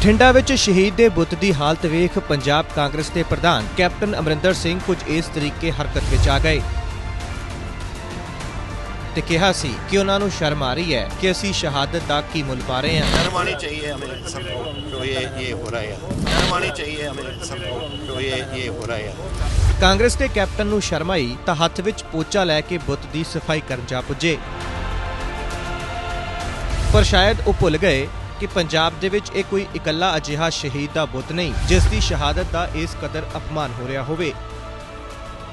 ਬਠਿੰਡਾ ਵਿੱਚ ਸ਼ਹੀਦ ਦੇ ਬੁੱਤ ਦੀ ਹਾਲਤ ਵੇਖ ਪੰਜਾਬ ਕਾਂਗਰਸ ਦੇ ਪ੍ਰਧਾਨ ਕੈਪਟਨ ਅਮਰਿੰਦਰ ਸਿੰਘ ਕੁਝ ਇਸ ਤਰੀਕੇ ਹਰਕਤ ਵਿੱਚ ਆ ਗਏ ਤੇ ਕਿਹਾ ਸੀ ਕਿ ਉਹਨਾਂ ਨੂੰ ਸ਼ਰਮ ਆ ਰਹੀ ਹੈ ਕਿ ਅਸੀਂ ਸ਼ਹਾਦਤ ਦਾ ਕੀ ਮੁੱਲ ਪਾ ਰਹੇ ਹਾਂ। ਸ਼ਰਮ ਚਾਹੀਏ ਹਮੇਂ ਸਭ ਨੂੰ ਜੋ ਇਹ ਇਹ ਹੋ ਰਿਹਾ ਹੈ। ਸ਼ਰਮ ਚਾਹੀਏ ਹਮੇਂ ਸਭ ਨੂੰ ਜੋ ਇਹ ਇਹ ਹੋ ਰਿਹਾ ਹੈ। ਕਾਂਗਰਸ ਦੇ ਕੈਪਟਨ ਨੂੰ ਸ਼ਰਮ ਆਈ ਤਾਂ ਹੱਥ ਵਿੱਚ ਪੋਚਾ ਲੈ ਕੇ ਬੁੱਤ ਦੀ ਸਫ਼ਾਈ ਕਰਨ ਜਾ ਪੁੱਜੇ। ਪਰ ਸ਼ਾਇਦ ਉਹ ਭੁੱਲ ਗਏ ਕਿ ਪੰਜਾਬ ਦੇ ਵਿੱਚ ਇਹ ਕੋਈ ਇਕੱਲਾ ਅਜਿਹਾ ਸ਼ਹੀਦ ਦਾ ਬੁੱਤ ਨਹੀਂ, ਜਿਸ ਦੀ ਸ਼ਹਾਦਤ ਦਾ ਇਸ ਕਦਰ ਅਪਮਾਨ ਹੋ ਰਿਹਾ ਹੋਵੇ।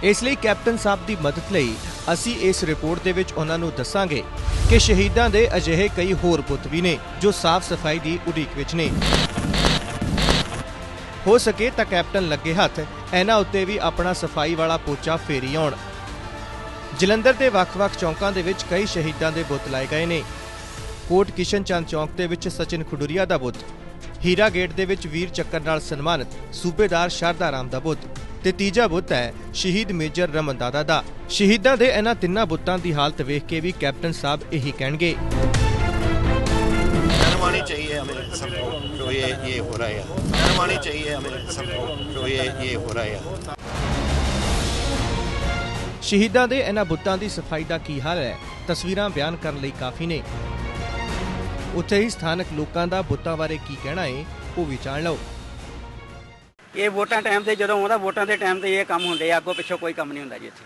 ਇਸ ਲਈ ਕੈਪਟਨ ਸਾਹਿਬ ਦੀ ਮਦਦ ਲਈ ਅਸੀਂ ਇਸ ਰਿਪੋਰਟ ਦੇ ਵਿੱਚ ਉਹਨਾਂ ਨੂੰ ਦੱਸਾਂਗੇ ਕਿ ਸ਼ਹੀਦਾਂ ਦੇ ਅਜਿਹੇ ਕਈ ਹੋਰ ਬੁੱਤ ਵੀ ਨੇ, ਜੋ ਸਾਫ਼ ਸਫ਼ਾਈ ਦੀ ਉਡੀਕ ਵਿੱਚ ਨੇ। ਹੋ ਸਕੇ ਤਾਂ ਕੈਪਟਨ ਲੱਗੇ ਹੱਥ, ਇਹਨਾਂ ਉੱਤੇ ਵੀ ਆਪਣਾ ਸਫ਼ਾਈ ਵਾਲਾ ਪੋਚਾ ਫੇਰੀ ਆਉਣ। ਜਲੰਧਰ ਦੇ ਵੱਖ-ਵੱਖ ਚੌਂਕਾਂ ਦੇ ਵਿੱਚ ਕਈ ਸ਼ਹੀਦਾਂ ਦੇ ਬੁੱਤ ਲਾਏ ਗਏ ਨੇ। ਕੋਟ ਕਿਸ਼ਨ ਚੰਦ ਚੌਂਕ ਦੇ ਵਿੱਚ ਸਚਿਨ ਖੁਡੂਰੀਆ ਦਾ ਬੁੱਤ ਹੀਰਾ ਗੇਟ ਦੇ ਵਿੱਚ ਵੀਰ ਚੱਕਰ ਨਾਲ ਸਨਮਾਨਿਤ ਸੂਬੇਦਾਰ ਸ਼ਰਦਾ ਰਾਮ ਦਾ ਬੁੱਤ ਤੇ ਤੀਜਾ ਬੁੱਤ ਹੈ ਸ਼ਹੀਦ ਮੇਜਰ ਰਮਨ ਦਾਦਾ ਦਾ ਸ਼ਹੀਦਾਂ ਦੇ ਇਹਨਾਂ ਤਿੰਨਾਂ ਬੁੱਤਾਂ ਦੀ ਹਾਲਤ ਵੇਖ ਕੇ ਵੀ ਕੈਪਟਨ ਸਾਹਿਬ ਇਹੀ ਕਹਿਣਗੇ शर्म आनी चाहिए हमें सबको तो ये ये हो रहा है शर्म आनी चाहिए हमें सबको तो ये ये हो रहा है ਸ਼ਹੀਦਾਂ ਦੇ ਇਹਨਾਂ ਬੁੱਤਾਂ ਦੀ ਸਫਾਈ ਦਾ ਕੀ ਹਾਲ ਹੈ ਤਸਵੀਰਾਂ ਬਿਆਨ ਕਰਨ ਲਈ ਕਾਫੀ ਨੇ ਉੱਥੇ ਹੀ ਸਥਾਨਕ ਲੋਕਾਂ ਦਾ ਬੁੱਤਾਂ ਬਾਰੇ ਕੀ ਕਹਿਣਾ ਹੈ ਉਹ ਵੀ ਜਾਣ ਲਓ। ਇਹ ਵੋਟਾਂ ਟਾਈਮ ਤੇ ਜਦੋਂ ਆਉਂਦਾ ਵੋਟਾਂ ਦੇ ਟਾਈਮ ਤੇ ਇਹ ਕੰਮ ਹੁੰਦੇ ਆ ਅੱਗੋਂ ਪਿੱਛੋਂ ਕੋਈ ਕੰਮ ਨਹੀਂ ਹੁੰਦਾ ਜੀ ਇੱਥੇ।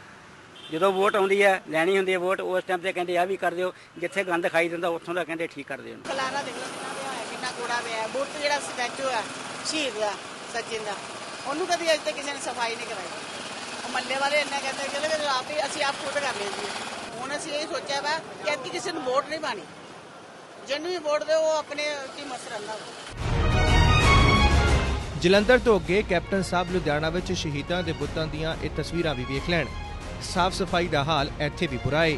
ਜਦੋਂ ਵੋਟ ਆਉਂਦੀ ਹੈ ਲੈਣੀ ਹੁੰਦੀ ਹੈ ਵੋਟ ਉਸ ਟਾਈਮ ਤੇ ਕਹਿੰਦੇ ਆ ਵੀ ਕਰ ਦਿਓ ਜਿੱਥੇ ਗੰਦ ਖਾਈ ਦਿੰਦਾ ਉੱਥੋਂ ਦਾ ਕਹਿੰਦੇ ਠੀਕ ਕਰ ਦਿਓ ਖਲਾਰਾ ਦੇਖ ਲਓ ਕਿੰਨਾ ਪਿਆ ਹੈ ਕਿੰਨਾ ਕੂੜਾ ਪਿਆ ਹੈ ਬੁੱਤ ਜਿਹੜਾ ਸਟੈਚੂ ਹੈ ਸ਼ਹੀਦ ਦਾ ਸਚਿਨ ਦਾ ਉਹਨੂੰ ਕਦੀ ਅਜੇ ਤੱਕ ਕਿਸੇ ਨੇ ਸਫ਼ਾਈ ਨਹੀਂ ਕਰਾਈ ਉਹ ਮੱਲੇ ਵਾਲੇ ਇੰਨਾ ਕਹਿੰਦੇ ਕਿ ਆਪ ਹੀ ਅਸੀਂ ਆਪ ਖੁਦ ਕਰ ਲਈ ਜੀ ਹੁਣ ਅਸੀਂ ਇਹ ਸੋਚਿਆ ਵਾ ਕਿ ਕਿਸੇ ਨੂੰ ਵੋਟ ਨਹੀਂ ਪਾਣੀ। ਜਿਹਨੂੰ ਵੀ ਵੋਟ ਦਿਓ ਉਹ ਆਪਣੇ ਕੀ ਮਸਤ ਰਹਿੰਦਾ ਜਲੰਧਰ ਤੋਂ ਅੱਗੇ ਕੈਪਟਨ ਸਾਹਿਬ ਲੁਧਿਆਣਾ ਵਿੱਚ ਸ਼ਹੀਦਾਂ ਦੇ ਬੁੱਤਾਂ ਦੀਆਂ ਇਹ ਤਸਵੀਰਾਂ ਵੀ ਵੇਖ ਲੈਣ। ਸਾਫ਼ ਸਫ਼ਾਈ ਦਾ ਹਾਲ ਇੱਥੇ ਵੀ ਬੁਰਾ ਏ।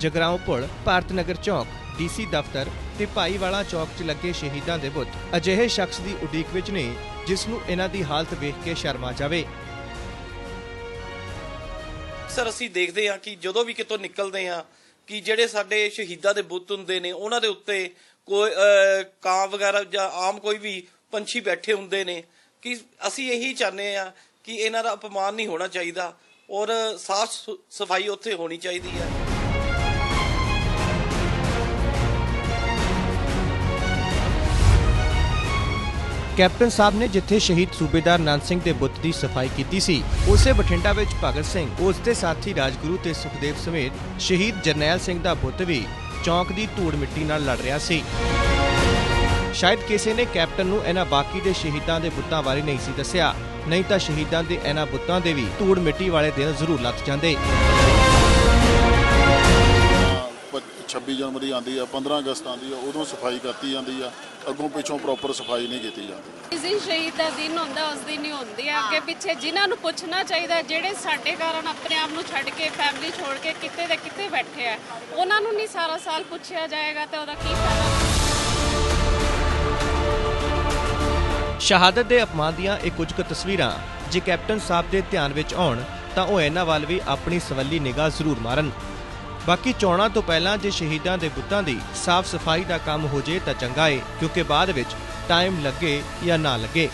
ਜਗਰਾਉਂ ਪੁਲ ਭਾਰਤ ਨਗਰ ਚੌਕ ਡੀਸੀ ਦਫ਼ਤਰ ਤੇ ਭਾਈਵਾਲਾ ਚੌਕ 'ਚ ਲੱਗੇ ਸ਼ਹੀਦਾਂ ਦੇ ਬੁੱਤ ਅਜਿਹੇ ਸ਼ਖਸ ਦੀ ਉਡੀਕ ਵਿੱਚ ਨੇ ਜਿਸ ਨੂੰ ਇਹਨਾਂ ਦੀ ਹਾਲਤ ਵੇਖ ਕੇ ਸ਼ਰਮ ਆ ਜਾਵੇ। ਅਕਸਰ ਅਸੀਂ ਦੇਖਦੇ ਹਾਂ ਕਿ ਜਦੋਂ ਵੀ ਕਿਤੋਂ ਨਿਕਲਦੇ ਹਾਂ ਕਿ ਜਿਹੜੇ ਸਾਡੇ ਸ਼ਹੀਦਾਂ ਦੇ ਬੁੱਤ ਹੁੰਦੇ ਨੇ, ਉਹਨਾਂ ਦੇ ਉੱਤੇ ਕੋਈ ਕਾਂ ਵਗੈਰਾ ਜਾਂ ਆਮ ਕੋਈ ਵੀ ਪੰਛੀ ਬੈਠੇ ਹੁੰਦੇ ਨੇ, ਕਿ ਅਸੀਂ ਇਹੀ ਚਾਹੁੰਦੇ ਹਾਂ ਕਿ ਇਹਨਾਂ ਦਾ ਅਪਮਾਨ ਨਹੀਂ ਹੋਣਾ ਚਾਹੀਦਾ ਔਰ ਸਾਫ਼ ਸਫ਼ਾਈ ਉੱਥੇ ਹੋਣੀ ਚਾਹੀਦੀ ਹੈ। ਕੈਪਟਨ ਸਾਹਿਬ ਨੇ ਜਿੱਥੇ ਸ਼ਹੀਦ ਸੂਬੇਦਾਰ ਨੰਦ ਸਿੰਘ ਦੇ ਬੁੱਤ ਦੀ ਸਫ਼ਾਈ ਕੀਤੀ ਸੀ, ਉਸੇ ਬਠਿੰਡਾ ਵਿੱਚ ਭਗਤ ਸਿੰਘ, ਉਸ ਦੇ ਸਾਥੀ ਰਾਜਗੁਰੂ ਤੇ ਸੁਖਦੇਵ ਸਮੇਤ ਸ਼ਹੀਦ ਜਰਨੈਲ ਸਿੰਘ ਦਾ ਬੁੱਤ ਵੀ ਚੌਂਕ ਦੀ ਧੂੜ ਮਿੱਟੀ ਨਾਲ ਲੜ ਰਿਹਾ ਸੀ। ਸ਼ਾਇਦ ਕਿਸੇ ਨੇ ਕੈਪਟਨ ਨੂੰ ਇਹਨਾਂ ਬਾਕੀ ਦੇ ਸ਼ਹੀਦਾਂ ਦੇ ਬੁੱਤਾਂ ਬਾਰੇ ਨਹੀਂ ਸੀ ਦੱਸਿਆ, ਨਹੀਂ ਤਾਂ ਸ਼ਹੀਦਾਂ ਦੇ ਇਹਨਾਂ ਬੁੱਤਾਂ ਦੇ ਵੀ ਧੂੜ ਮਿੱਟੀ ਵਾਲੇ ਦਿਨ ਜ਼ਰੂਰ ਲੱਥ ਜਾਂਦੇ। 26 ਜਨਵਰੀ ਆਂਦੀ ਆ 15 ਅਗਸਤ ਆਂਦੀ ਆ ਉਦੋਂ ਸਫ਼ਾਈ ਕਰਤੀ ਜਾਂਦੀ ਆ ਅੱਗੋਂ ਪਿੱਛੋਂ ਪ੍ਰੋਪਰ ਸਫ਼ਾਈ ਨਹੀਂ ਕੀਤੀ ਜਾਂਦੀ। ਜਿਸ ਦਿਨ ਸ਼ਹੀਦ ਦਾ ਦਿਨ ਹੁੰਦਾ ਉਸ ਦਿਨ ਹੀ ਹੁੰਦੀ ਹੈ ਅੱਗੇ ਪਿੱਛੇ ਜਿਨ੍ਹਾਂ ਨੂੰ ਪੁੱਛਣਾ ਚਾਹੀਦਾ ਜਿਹੜੇ ਸਾਡੇ ਕਾਰਨ ਆਪਣੇ ਆਪ ਨੂੰ ਛੱਡ ਕੇ ਫੈਮਿਲੀ ਛੋੜ ਕੇ ਕਿਤੇ ਦੇ ਕਿਤੇ ਬੈਠੇ ਆ ਉਹਨਾਂ ਨੂੰ ਨਹੀਂ ਸਾਰਾ ਸਾਲ ਪੁੱਛਿਆ ਜਾਏਗਾ ਤੇ ਉਹਦਾ ਕੀ ਫਾਇਦਾ? ਸ਼ਹਾਦਤ ਦੇ ਅਪਮਾਨ ਦੀਆਂ ਇਹ ਕੁਝ ਕੁ ਤਸਵੀਰਾਂ ਜੇ ਕੈਪਟਨ ਸਾਹਿਬ ਦੇ ਧਿਆਨ ਵਿੱਚ ਆਉਣ ਤਾਂ ਉਹ ਇਹਨਾਂ ਵੱਲ ਵੀ ਆਪਣੀ ਸਵੱਲੀ ਨਿਗਾਹ ਜ਼ਰੂਰ ਮਾਰਨ। ਬਾਕੀ ਚੋਣਾਂ ਤੋਂ ਪਹਿਲਾਂ ਜੇ ਸ਼ਹੀਦਾਂ ਦੇ ਬੁੱਤਾਂ ਦੀ ਸਾਫ਼ ਸਫ਼ਾਈ ਦਾ ਕੰਮ ਹੋ ਜੇ ਤਾਂ ਚੰਗਾ ਏ, ਕਿਉਂਕਿ ਬਾਅਦ ਵਿੱਚ ਟਾਈਮ ਲੱਗੇ ਜਾਂ ਨਾ ਲੱਗੇ।